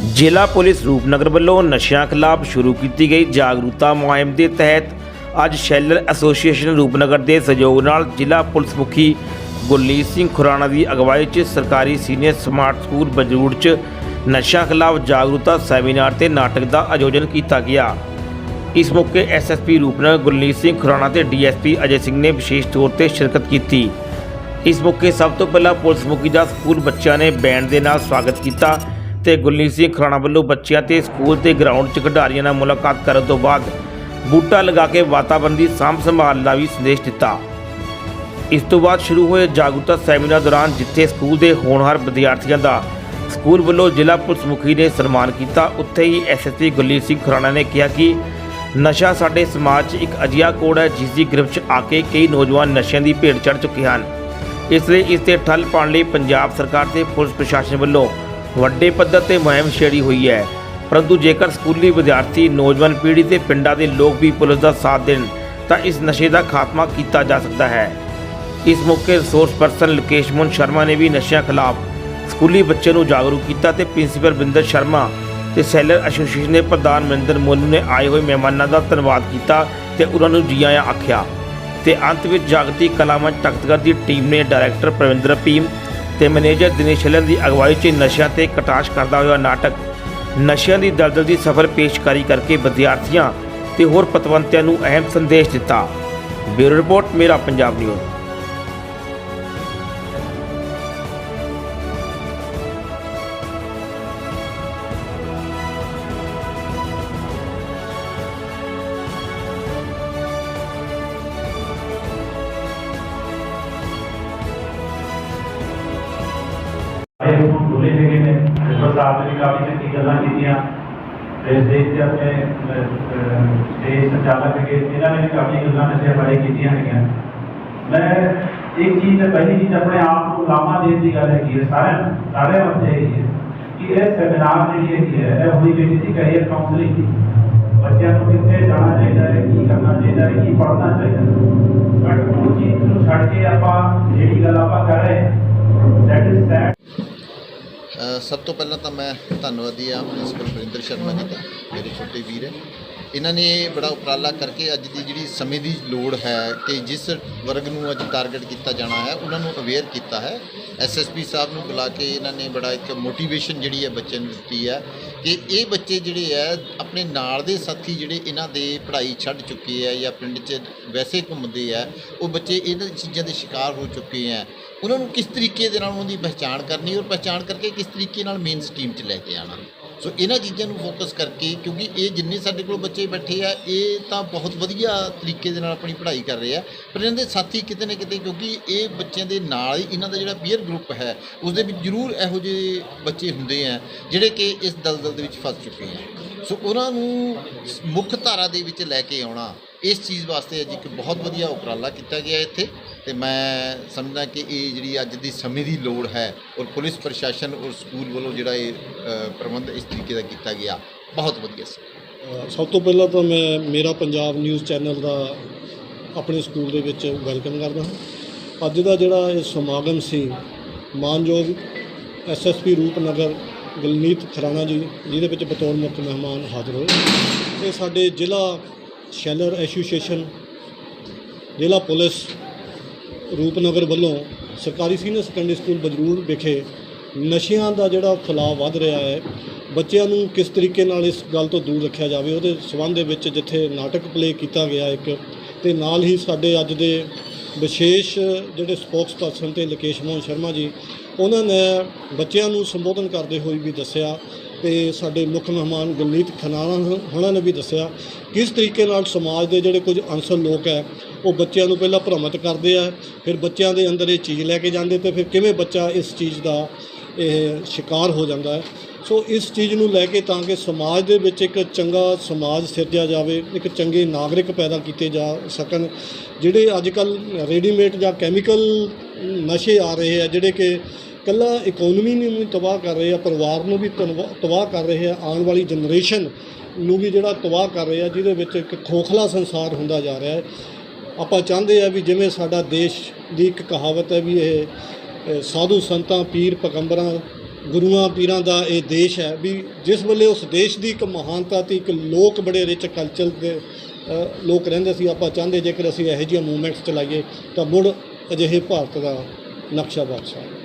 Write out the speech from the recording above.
ਜ਼ਿਲ੍ਹਾ ਪੁਲਿਸ ਰੂਪਨਗਰ ਵੱਲੋਂ ਨਸ਼ਿਆਂ ਖਿਲਾਫ ਸ਼ੁਰੂ ਕੀਤੀ ਗਈ ਜਾਗਰੂਕਤਾ ਮੁਹਿੰਮ ਦੇ ਤਹਿਤ ਅੱਜ ਸ਼ੈਲਰ ਐਸੋਸੀਏਸ਼ਨ ਰੂਪਨਗਰ ਦੇ ਸਹਿਯੋਗ ਨਾਲ ਜ਼ਿਲ੍ਹਾ ਪੁਲਿਸ ਮੁਖੀ ਗੁਰਲੀਤ ਸਿੰਘ ਖੁਰਾਣਾ ਦੀ ਅਗਵਾਈ 'ਚ ਸਰਕਾਰੀ ਸੀਨੀਅਰ ਸਮਾਰਟ ਸਕੂਲ ਬਜਰੂੜ 'ਚ ਨਸ਼ਿਆਂ ਖਿਲਾਫ ਜਾਗਰੂਕਤਾ ਸੈਮੀਨਾਰ ਤੇ ਨਾਟਕ ਦਾ ਆਯੋਜਨ ਕੀਤਾ ਗਿਆ। ਇਸ ਮੌਕੇ ਐਸਐਸਪੀ ਰੂਪਨਗਰ ਗੁਰਲੀਤ ਸਿੰਘ ਖੁਰਾਣਾ ਤੇ ਡੀਐਸਪੀ ਅਜੇ ਸਿੰਘ ਨੇ ਵਿਸ਼ੇਸ਼ ਤੌਰ ਤੇ ਸ਼ਿਰਕਤ ਕੀਤੀ। ਇਸ ਮੌਕੇ ਸਭ ਤੋਂ ਪਹਿਲਾਂ ਪੁਲਿਸ ਮੁਖੀ ਦਾ ਸਕੂਲ ਬੱਚਿਆਂ ਨੇ ਬੈਂਡ ਦੇ ਨਾਲ ਸਵਾਗਤ ਕੀਤਾ। ਤੇ ਗੁਰਲੀਤ ਸਿੰਘ ਖਰਾਣਾ ਵੱਲੋਂ ਬੱਚਿਆਂ ਤੇ ਸਕੂਲ ਤੇ ਗਰਾਊਂਡ 'ਚ ਖਿਡਾਰੀਆਂ ਨਾਲ ਮੁਲਾਕਾਤ ਕਰਨ ਤੋਂ ਬਾਅਦ ਬੂਟਾ ਲਗਾ ਕੇ ਵਾਤਾਵਰਣ ਦੀ ਸਾਂਭ ਸੰਭਾਲ ਦਾ ਵੀ ਸੰਦੇਸ਼ ਦਿੱਤਾ। ਇਸ ਤੋਂ ਬਾਅਦ ਸ਼ੁਰੂ ਹੋਏ ਜਾਗਰੂਕਤਾ ਸੈਮੀਨਾਰ ਦੌਰਾਨ ਜਿੱਥੇ ਸਕੂਲ ਦੇ ਹੋਣਹਾਰ ਵਿਦਿਆਰਥੀਆਂ ਦਾ ਸਕੂਲ ਵੱਲੋਂ ਜ਼ਿਲ੍ਹਾ ਪੁਲਿਸ ਮੁਖੀ ਨੇ ਸਨਮਾਨ ਕੀਤਾ, ਉੱਥੇ ਹੀ ਐਸਐਸਪੀ ਗੁਰਲੀਤ ਸਿੰਘ ਖੁਰਾਣਾ ਨੇ ਕਿਹਾ ਕਿ ਨਸ਼ਾ ਸਾਡੇ ਸਮਾਜ 'ਚ ਇੱਕ ਅਜਿਹਾ ਕੋੜ ਹੈ ਜਿਸ ਦੀ ਗ੍ਰਿਫਤ 'ਚ ਆ ਕੇ ਕਈ ਨੌਜਵਾਨ ਨਸ਼ਿਆਂ ਦੀ ਭੇਟ ਚੜ੍ਹ ਚੁੱਕੇ ਹਨ। ਇਸ ਲਈ ਇਸ ਤੇ ਠੱਲ ਪਾਉਣ ਲਈ ਪੰਜਾਬ ਸਰਕਾਰ ਤੇ ਪੁਲਿਸ ਪ੍ਰਸ਼ਾਸਨ ਵੱਲੋਂ ਵੱਡੇ ਪੱਧਰ ਤੇ ਮੁਹਿੰਮ ਛੇੜੀ ਹੋਈ ਹੈ। ਪਰੰਤੂ ਜੇਕਰ ਸਕੂਲੀ ਵਿਦਿਆਰਥੀ, ਨੌਜਵਾਨ ਪੀੜ੍ਹੀ ਤੇ ਪਿੰਡਾਂ ਦੇ ਲੋਕ ਵੀ ਪੁਲਿਸ ਦਾ ਸਾਥ ਦੇਣ, ਤਾਂ ਇਸ ਨਸ਼ੇ ਦਾ ਖਾਤਮਾ ਕੀਤਾ ਜਾ ਸਕਦਾ ਹੈ। ਇਸ ਮੌਕੇ ਰਿਸੋਰਸ ਪਰਸਨ ਲਕੇਸ਼ ਮੋਹਨ ਸ਼ਰਮਾ ਨੇ ਵੀ ਨਸ਼ਿਆਂ ਖਿਲਾਫ ਸਕੂਲੀ ਬੱਚਿਆਂ ਨੂੰ ਜਾਗਰੂਕ ਕੀਤਾ ਤੇ ਪ੍ਰਿੰਸੀਪਲ ਬਿੰਦਰ ਸ਼ਰਮਾ ਤੇ ਸੈਲਰ ਐਸੋਸੀਏਸ਼ਨ ਦੇ ਪ੍ਰਧਾਨ ਮਨਿੰਦਰ ਮੋਨੂ ਨੇ ਆਏ ਹੋਏ ਮਹਿਮਾਨਾਂ ਦਾ ਧੰਨਵਾਦ ਕੀਤਾ ਤੇ ਉਹਨਾਂ ਨੂੰ ਜੀ ਆਇਆਂ ਆਖਿਆ। ਤੇ ਅੰਤ ਵਿੱਚ ਜਾਗਤੀ ਕਲਾਮੰਚ ਤਖਤਗੜ੍ਹ ਦੀ ਟੀਮ ਨੇ ਡਾਇਰੈਕਟਰ ਪ੍ਰਵਿੰਦਰ ਭੀਮ ਤੇ ਮੈਨੇਜਰ ਦਿਨੇਸ਼ ਸ਼ਲਰ ਦੀ ਅਗਵਾਈ 'ਚ ਨਸ਼ਿਆਂ ਤੇ ਕਟਾਸ਼ ਕਰਦਾ ਹੋਇਆ ਨਾਟਕ। ਨਸ਼ਿਆਂ ਦੀ ਦਲਦਲ ਦੀ ਸਫ਼ਰ ਪੇਸ਼ਕਾਰੀ ਕਰਕੇ ਵਿਦਿਆਰਥੀਆਂ ਤੇ ਹੋਰ ਪਤਵੰਤਿਆਂ ਨੂੰ ਅਹਿਮ ਸੰਦੇਸ਼ ਦਿੱਤਾ। Bureau report, Mera Punjab news. ਗੱਲਾਂ ਕੀਤੀਆਂ ਇਸ ਦੇਸ਼ ਦੇ ਆਪਣੇ ਸਟੇਜ ਸੰਚਾਲਕ ਹੈਗੇ, ਇਹਨਾਂ ਨੇ ਵੀ ਕਾਫੀ ਗੱਲਾਂ ਨਸ਼ੇ ਬਾਰੇ ਕੀਤੀਆਂ ਹੈਗੀਆਂ। ਮੈਂ ਇੱਕ ਚੀਜ਼ ਤੇ ਪਹਿਲੀ ਚੀਜ਼ ਆਪਣੇ ਆਪ ਨੂੰ ਲਾਮਾ ਦੇਣ ਦੀ ਗੱਲ ਹੈਗੀ ਹੈ, ਸਾਰਿਆਂ ਨੂੰ ਸਾਰੇ ਵਾਸਤੇ ਹੈਗੀ ਹੈ ਕਿ ਇਹ ਸੈਮੀਨਾਰ ਜਿਹੜੀ ਹੈਗੀ ਹੈ, ਇਹ ਹੋਈ ਜਿਹੜੀ ਸੀ ਕੈਰੀਅਰ ਕਾਉਂਸਲਿੰਗ ਦੀ। ਬੱਚਿਆਂ ਨੂੰ ਕਿੱਥੇ ਜਾਣਾ ਚਾਹੀਦਾ ਹੈ, ਕੀ ਕਰਨਾ ਚਾਹੀਦਾ ਹੈ, ਕੀ ਪੜ੍ਹਨਾ ਚਾਹੀਦਾ ਹੈ। ਬਟ ਉਹ ਚੀਜ਼ ਨੂੰ ਸਭ ਤੋਂ ਪਹਿਲਾਂ ਤਾਂ ਮੈਂ ਧੰਨਵਾਦੀ ਆ ਪ੍ਰਿੰਸੀਪਲ ਵਰਿੰਦਰ ਸ਼ਰਮਾ ਜੀ ਦਾ, ਮੇਰੇ ਛੋਟੇ ਵੀਰ ਹੈ। ਇਹਨਾਂ ਨੇ ਬੜਾ ਉਪਰਾਲਾ ਕਰਕੇ ਅੱਜ ਦੀ ਜਿਹੜੀ ਸਮੇਂ ਦੀ ਲੋੜ ਹੈ ਕਿ ਜਿਸ ਵਰਗ ਨੂੰ ਅੱਜ ਟਾਰਗੇਟ ਕੀਤਾ ਜਾਣਾ ਹੈ, ਉਹਨਾਂ ਨੂੰ ਅਵੇਅਰ ਕੀਤਾ ਹੈ। ਐਸਐਸਪੀ ਸਾਹਿਬ ਨੂੰ ਬੁਲਾ ਕੇ ਇਹਨਾਂ ਨੇ ਬੜਾ ਇੱਕ ਮੋਟੀਵੇਸ਼ਨ ਜਿਹੜੀ ਹੈ ਬੱਚਿਆਂ ਨੂੰ ਦਿੱਤੀ ਹੈ ਕਿ ਇਹ ਬੱਚੇ ਜਿਹੜੇ ਹੈ, ਆਪਣੇ ਨਾਲ ਦੇ ਸਾਥੀ ਜਿਹੜੇ ਇਹਨਾਂ ਦੇ ਪੜ੍ਹਾਈ ਛੱਡ ਚੁੱਕੇ ਹੈ ਜਾਂ ਪਿੰਡ 'ਚ ਵੈਸੇ ਘੁੰਮਦੇ ਆ ਉਹ ਬੱਚੇ ਇਹਨਾਂ ਚੀਜ਼ਾਂ ਦੇ ਸ਼ਿਕਾਰ ਹੋ ਚੁੱਕੇ ਆ ਉਹਨਾਂ ਨੂੰ ਕਿਸ ਤਰੀਕੇ ਦੇ ਨਾਲ ਉਹਨਾਂ ਦੀ ਪਹਿਚਾਣ ਕਰਨੀ ਔਰ ਪਹਿਚਾਣ ਕਰਕੇ ਕਿਸ ਤਰੀਕੇ ਨਾਲ ਮੇਨ ਸਟ੍ਰੀਮ 'ਚ ਲੈ ਕੇ ਆਣਾ ਸੋ ਇਹਨਾਂ ਚੀਜ਼ਾਂ ਨੂੰ ਫੋਕਸ ਕਰਕੇ ਕਿਉਂਕਿ ਇਹ ਜਿੰਨੇ ਸਾਡੇ ਕੋਲ ਬੱਚੇ ਬੈਠੇ ਆ, ਇਹ ਤਾਂ ਬਹੁਤ ਵਧੀਆ ਤਰੀਕੇ ਦੇ ਨਾਲ ਆਪਣੀ ਪੜ੍ਹਾਈ ਕਰ ਰਹੇ ਆ। ਪਰ ਇਹਨਾਂ ਦੇ ਸਾਥੀ ਕਿਤੇ ਨਾ ਕਿਤੇ ਕਿਉਂਕਿ ਇਹ ਬੱਚਿਆਂ ਦੇ ਨਾਲ ਹੀ ਇਹਨਾਂ ਦਾ ਜਿਹੜਾ ਪੀਅਰ ਗਰੁੱਪ ਹੈ ਉਸ ਦੇ ਵਿੱਚ ਜ਼ਰੂਰ ਇਹੋ ਜਿਹੇ ਬੱਚੇ ਹੁੰਦੇ ਆ, ਜਿਹੜੇ ਕਿ ਇਸ ਦਲਦਲ ਦੇ ਵਿੱਚ ਫਸ ਚੁੱਕੇ ਆ। ਸੋ ਉਹਨਾਂ ਨੂੰ ਮੁੱਖ ਧਾਰਾ ਦੇ ਵਿੱਚ ਲੈ ਕੇ ਆਉਣਾ, ਇਸ ਚੀਜ਼ ਵਾਸਤੇ ਅੱਜ ਇੱਕ ਬਹੁਤ ਵਧੀਆ ਉਪਰਾਲਾ ਕੀਤਾ ਗਿਆ ਇੱਥੇ। ਤੇ ਮੈਂ ਸਮਝਦਾ ਕਿ ਇਹ ਜਿਹੜੀ ਅੱਜ ਦੀ ਸਮੇਂ ਦੀ ਲੋੜ ਹੈ ਔਰ ਪੁਲਿਸ ਪ੍ਰਸ਼ਾਸਨ ਔਰ ਸਕੂਲ ਵੱਲੋਂ ਜਿਹੜਾ ਇਹ ਪ੍ਰਬੰਧ ਇਸ ਤਰੀਕੇ ਦਾ ਕੀਤਾ ਗਿਆ। ਬਹੁਤ ਵਧੀਆ ਸੀ। ਸਭ ਤੋਂ ਪਹਿਲਾਂ ਤਾਂ ਮੈਂ ਮੇਰਾ ਪੰਜਾਬ ਨਿਊਜ਼ ਚੈਨਲ ਦਾ ਆਪਣੇ ਸਕੂਲ ਦੇ ਵਿੱਚ ਵੈਲਕਮ ਕਰਦਾ ਹਾਂ। ਅੱਜ ਦਾ ਜਿਹੜਾ ਇਹ ਸਮਾਗਮ ਸੀ, ਮਾਨਯੋਗ ਐਸਐਸਪੀ ਰੂਪਨਗਰ ਗਲਨੀਤ ਖਰਾਣਾ ਜੀ, ਜਿਹਦੇ ਵਿੱਚ ਬਤੌਰ ਮੁੱਖ ਮਹਿਮਾਨ ਹਾਜ਼ਰ ਹੋਏ। ਇਹ ਸਾਡੇ ਜ਼ਿਲ੍ਹਾ ਸ਼ੈਲਰ ਐਸੋਸੀਏਸ਼ਨ, ਜ਼ਿਲ੍ਹਾ ਪੁਲਿਸ ਰੂਪਨਗਰ ਵੱਲੋਂ ਸਰਕਾਰੀ ਸੀਨੀਅਰ ਸੈਕੰਡਰੀ ਸਕੂਲ ਬਜਰੂਰ ਵਿਖੇ ਨਸ਼ਿਆਂ ਦਾ ਜਿਹੜਾ ਫੈਲਾਅ ਵੱਧ ਰਿਹਾ ਹੈ, ਬੱਚਿਆਂ ਨੂੰ ਕਿਸ ਤਰੀਕੇ ਨਾਲ ਇਸ ਗੱਲ ਤੋਂ ਦੂਰ ਰੱਖਿਆ ਜਾਵੇ? ਉਹਦੇ ਸਬੰਧ ਦੇ ਵਿੱਚ ਜਿੱਥੇ ਨਾਟਕ ਪਲੇ ਕੀਤਾ ਗਿਆ ਇੱਕ, ਤੇ ਨਾਲ ਹੀ ਸਾਡੇ ਅੱਜ ਦੇ ਵਿਸ਼ੇਸ਼ ਜਿਹੜੇ ਸਪੋਕਸ ਪਰਸਨ ਤੇ ਲਕੇਸ਼ ਮੋਹਨ ਸ਼ਰਮਾ ਜੀ, ਉਹਨਾਂ ਨੇ ਬੱਚਿਆਂ ਨੂੰ ਸੰਬੋਧਨ ਕਰਦੇ ਹੋਏ ਵੀ ਦੱਸਿਆ ਤੇ ਸਾਡੇ ਮੁੱਖ ਮਹਿਮਾਨ ਗੁਰਨੀਤ ਖਨਾਣਾ ਉਹਨਾਂ ਨੇ ਵੀ ਦੱਸਿਆ ਕਿਸ ਤਰੀਕੇ ਨਾਲ ਸਮਾਜ ਦੇ ਜਿਹੜੇ ਕੁਝ ਅਨਸਰ ਲੋਕ ਹੈ ਉਹ ਬੱਚਿਆਂ ਨੂੰ ਪਹਿਲਾਂ ਭ੍ਰਮਿਤ ਕਰਦੇ ਆ, ਫਿਰ ਬੱਚਿਆਂ ਦੇ ਅੰਦਰ ਇਹ ਚੀਜ਼ ਲੈ ਕੇ ਜਾਂਦੇ ਤੇ ਫਿਰ ਕਿਵੇਂ ਬੱਚਾ ਇਸ ਚੀਜ਼ ਦਾ ਇਹ ਸ਼ਿਕਾਰ ਹੋ ਜਾਂਦਾ ਹੈ। ਸੋ ਇਸ ਚੀਜ਼ ਨੂੰ ਲੈ ਕੇ ਤਾਂ ਕਿ ਸਮਾਜ ਦੇ ਵਿੱਚ ਇੱਕ ਚੰਗਾ ਸਮਾਜ ਸਿਰਜਿਆ ਜਾਵੇ, ਇੱਕ ਚੰਗੇ ਨਾਗਰਿਕ ਪੈਦਾ ਕੀਤੇ ਜਾ ਸਕਣ, ਜਿਹੜੇ ਅੱਜ ਕੱਲ ਰੈਡੀਮੇਡ ਜਾਂ ਕੈਮੀਕਲ ਨਸ਼ੇ ਆ ਰਹੇ ਆ, ਜਿਹੜੇ ਕਿ ਕੱਲਾ ਇਕਨੋਮੀ ਨੂੰ ਵੀ ਤਬਾਹ ਕਰ ਰਹੇ ਆ, ਪਰਿਵਾਰ ਨੂੰ ਵੀ ਤਨਵਾ- ਤਬਾਹ ਕਰ ਰਹੇ ਆ, ਆਉਣ ਵਾਲੀ ਜਨਰੇਸ਼ਨ ਨੂੰ ਵੀ ਜਿਹੜਾ ਤਬਾਹ ਕਰ ਰਹੇ ਆ, ਜਿਹਦੇ ਵਿੱਚ ਇੱਕ ਖੋਖਲਾ ਸੰਸਾਰ ਹੁੰਦਾ ਜਾ ਰਿਹਾ ਹੈ। ਆਪਾਂ ਚਾਹੁੰਦੇ ਆ ਵੀ ਜਿਵੇਂ ਸਾਡਾ ਦੇਸ਼ ਦੀ ਇੱਕ ਕਹਾਵਤ ਹੈ ਵੀ ਇਹ ਸਾਧੂ ਸੰਤਾਂ, ਪੀਰ, ਪਗੰਬਰਾਂ, ਗੁਰੂਆਂ, ਪੀਰਾਂ ਦਾ ਇਹ ਦੇਸ਼ ਹੈ ਵੀ ਜਿਸ ਵੇਲੇ ਉਸ ਦੇਸ਼ ਦੀ ਇੱਕ ਮਹਾਨਤਾ ਤੇ ਇੱਕ ਲੋਕ ਬੜੇ ਰਿਚ ਕਲਚਰ ਦੇ ਲੋਕ ਰਹਿੰਦੇ ਸੀ, ਆਪਾਂ ਚਾਹੁੰਦੇ ਜੇਕਰ ਅਸੀਂ ਇਹੋ ਜਿਹੀਆਂ ਮੂਵਮੈਂਟਸ ਚਲਾਈਏ ਤਾਂ ਮੁੜ ਅਜਿਹੇ ਭਾਰਤ ਦਾ ਨਕਸ਼ਾ ਬਾਦਸ਼ਾਹ